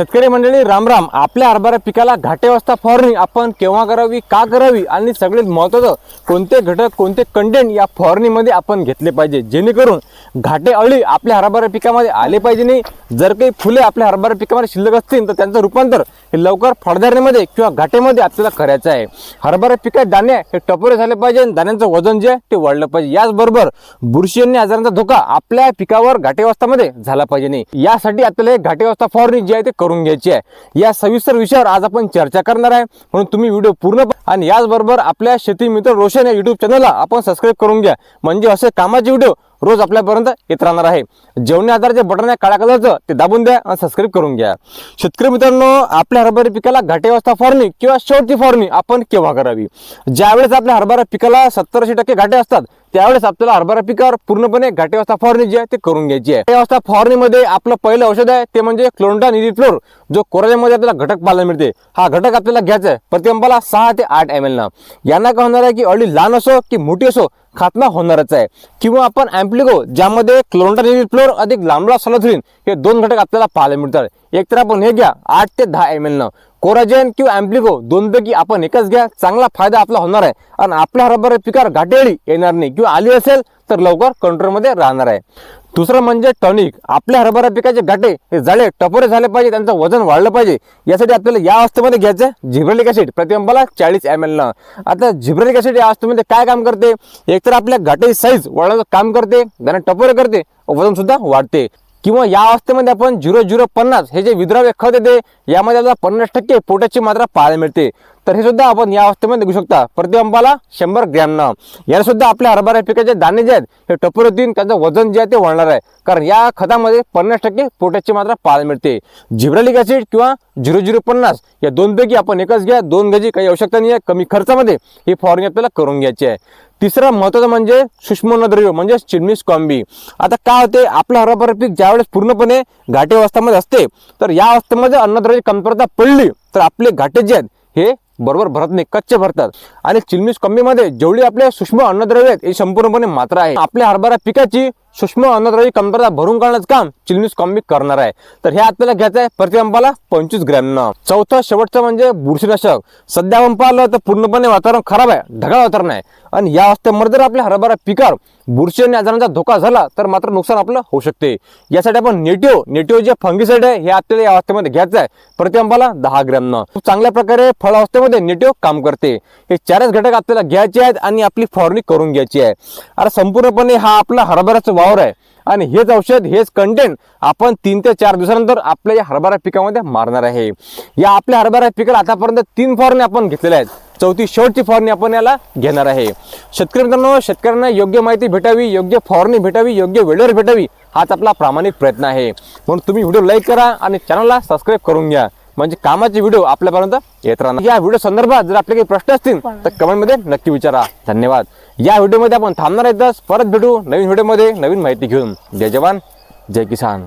शेतकरी मंडळी रामराम आपल्या हरभरा पिकाला घाटेवस्था फवारणी. आपण केव्हा करावी का करावी आणि सगळ्यात महत्त्वाचं कोणते घटक कोणते कंटेंट या फवारणीमध्ये आपण घेतले पाहिजे. जेणेकरून घाटे अळी आपल्या हरभरा पिकामध्ये आले पाहिजे नाही. जर काही फुले आपल्या हरभरा पिकामध्ये शिल्लक असतील तर त्यांचं रूपांतर हे लवकर फळधारणीमध्ये किंवा घाटेमध्ये आपल्याला करायचं आहे. हरभरा पिकात दाणे हे टपोरे झाले पाहिजे आणि दाण्यांचं वजन जे आहे ते वाढलं पाहिजे. याचबरोबर बुरशी आणि आजारांचा धोका आपल्या पिकावर घाटेवस्थामध्ये झाला पाहिजे नाही. यासाठी आपल्याला एक घाटेवस्था फवारणी जी आहे ते करून घ्यायची आहे. या सविस्तर विषयावर आज आपण चर्चा करणार आहे. म्हणून तुम्ही व्हिडिओ पूर्ण आणि याचबरोबर आपल्या शेती मित्र रोशन या युट्यूब चॅनलला आपण सबस्क्राईब करून घ्या. म्हणजे असे कामाचे व्हिडिओ रोज आपल्यापर्यंत येत राहणार आहे. जेवणे आधारचे बटन आहे काळ्या कलरचं ते दाबून द्या आणि सबस्क्राईब करून घ्या. शेतकरी मित्रांनो आपल्या हरभरा पिकाला घाटेवस्था फवारणी किंवा शेवटची फवारणी आपण केव्हा करावी? ज्यावेळेस आपल्या हरभरा पिकाला सत्तर ऐंशी टक्के घाटे असतात त्यावेळेस आपल्याला हरभरा पिकावर पूर्णपणे घाटेवस्था फवारणी जी आहे ते करून घ्यायची आहे. घाटेवस्था फवारणीमध्ये आपलं पहिलं औषध आहे ते म्हणजे क्लोंडा फ्लोर जो कोराच्यामध्ये आपल्याला घटक पाहायला मिळते. हा घटक आपल्याला घ्यायचा आहे प्रतिबंबाला सहा ते आठ एम एल ना. यांना काय होणार आहे की अळी लहान असो की मोठी असो खात्मा होणारच आहे. किंवा आपण अँप्लिगो ज्यामध्ये क्लोंडा फ्लोर अधिक लांबला सलथरीन हे दोन घटक आपल्याला पाहायला मिळतात. एक तर आपण हे घ्या आठ ते दहा एम एलनं न. कोराजेन किंवा अँप्लिगो दोनपैकी आपण एकच घ्या चांगला फायदा आपला होणार आहे. आणि आपल्या हरभरा पिकावर घाटेळी येणार नाही. किंवा आली असेल तर लवकर कंट्रोलमध्ये राहणार आहे. दुसरं म्हणजे टॉनिक. आपल्या हरभरा पिकाचे घाटे हे जाळे टपोरे झाले पाहिजे त्यांचं वजन वाढलं पाहिजे. यासाठी आपल्याला या अवस्थेमध्ये घ्यायचं आहे झिब्रेलिक ॲसिड. प्रतिबंबाला चाळीस एम एल न. आता झिब्रेलिक ॲसिड या अवस्थेमध्ये काय काम करते? एक तर आपल्या घाटे साईज वाढवण्याचं काम करते त्यांना टपोरे करते वजन सुद्धा वाढते. किंवा या अवस्थेमध्ये आपण झिरो झिरो पन्नास हे जे विद्राव्य खत येते यामध्ये आपल्याला पन्नास टक्के पोटाची मात्रा पाहायला मिळते. तर हे सुद्धा आपण या अवस्थेमध्ये घेऊ शकता. प्रति अंबाला शंभर ग्रॅमनं याला सुद्धा आपल्या हरभरा पिकाचे दाणे जे आहेत हे टपोर होतील त्यांचं वजन जे आहे ते वाढणार आहे. कारण या खतामध्ये पन्नास टक्के पोटॅशची मात्रा पाहायला मिळते. झिब्रलिक ॲसिड किंवा झिरो झिरो पन्नास या दोनपैकी आपण एकच घ्या दोन गजी काही आवश्यकता नाही आहे कमी खर्चामध्ये ही फवारणी आपल्याला करून घ्यायची आहे. तिसरं महत्त्वाचं म्हणजे सूक्ष्मद्रव्य म्हणजे चिडमिस कॉम्बी. आता काय होते आपलं हरभरा पीक ज्यावेळेस पूर्णपणे घाटे अवस्थामध्ये असते तर या अवस्थेमध्ये अन्नद्रव्य कमतरता पडली तर आपले घाटे जे आहेत हे बरोबर भरत नाही कच्चे भरतात. आणि चिलमिस कमीमध्ये जेवढी आपले सूक्ष्म अन्नद्रव्य आहेत हे संपूर्णपणे मात्र आहे. आपल्या हरभरा पिकाची सूक्ष्म अन्नद्रव्य कमतरता भरून काढण्याचं काम चिलमिस कॉम्बी करणार आहे. तर हे आपल्याला घ्यायचं आहे प्रति अंबाला पंचवीस ग्रॅमनं चौथं शेवटचं म्हणजे बुरशीनाशक. सध्या आपण पाहिलं तर पूर्णपणे वातावरण खराब आहे. ढगाळ वातावरण आहे. आणि या अवस्थेमध्ये जर आपल्या हरभरा पिकावर बुरशी आणि आजारांचा धोका झाला तर मात्र नुकसान आपलं होऊ शकते. यासाठी आपण नेटिओ नेटिओ जे फंगिसाइड आहे हे आपल्याला या अवस्थेमध्ये घ्यायचं आहे प्रति अंबाला दहा ग्रॅमनं खूप चांगल्या प्रकारे फळ अवस्थेमध्ये नेटिओ काम करते. हे चारच घटक आपल्याला घ्यायचे आहेत आणि आपली फवारणी करून घ्यायची आहे. आता संपूर्णपणे हा आपला हरभऱ्याचा वावर आहे. आणि हेच औषध हेच कंटेंट आपण तीन ते चार दिवसानंतर आपल्या या हरभरा पिकामध्ये मारणार आहे. या आपल्या हरभरा पिकाला आतापर्यंत तीन फवारणी आपण घेतलेल्या आहेत. चौथी शेवटची फवारणी आपण याला घेणार आहे. शेतकरी मित्रांनो शेतकऱ्यांना योग्य माहिती भेटावी योग्य फवारणी भेटावी योग्य वेळेवर भेटावी हाच आपला प्रामाणिक प्रयत्न आहे. म्हणून तुम्ही व्हिडिओ लाईक करा आणि चॅनलला सबस्क्राईब करून घ्या. म्हणजे कामाचे व्हिडिओ आपल्यापर्यंत येत राहणार. या व्हिडिओ संदर्भात जर आपले काही प्रश्न असतील तर कमेंटमध्ये नक्की विचारा. धन्यवाद. या व्हिडिओमध्ये आपण थांबणार आहेतच परत भेटू नवीन व्हिडिओमध्ये नवीन माहिती घेऊन. जय जवान जय किसान.